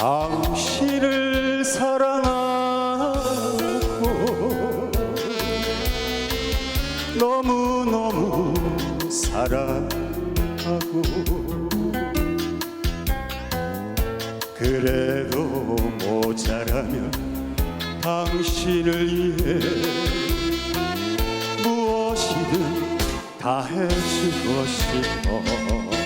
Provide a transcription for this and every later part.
당신을 사랑하고 너무너무 사랑하고 그래도 모자라면 당신을 위해 무엇이든 다 해주고 싶어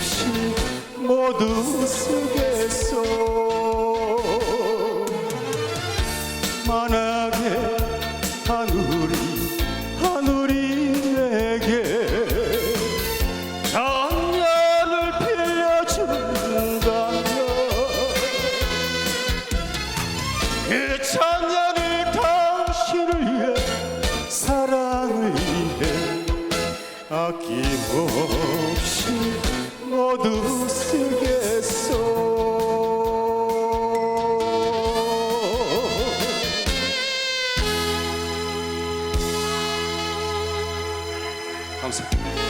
없이 모두 쓰겠소 만약에 하늘이 하늘이 내게 천년을 빌려준다면 그 천년을 당신을 위해 사랑을 위해 아낌없이 모두 쓰겠소 감사합니다.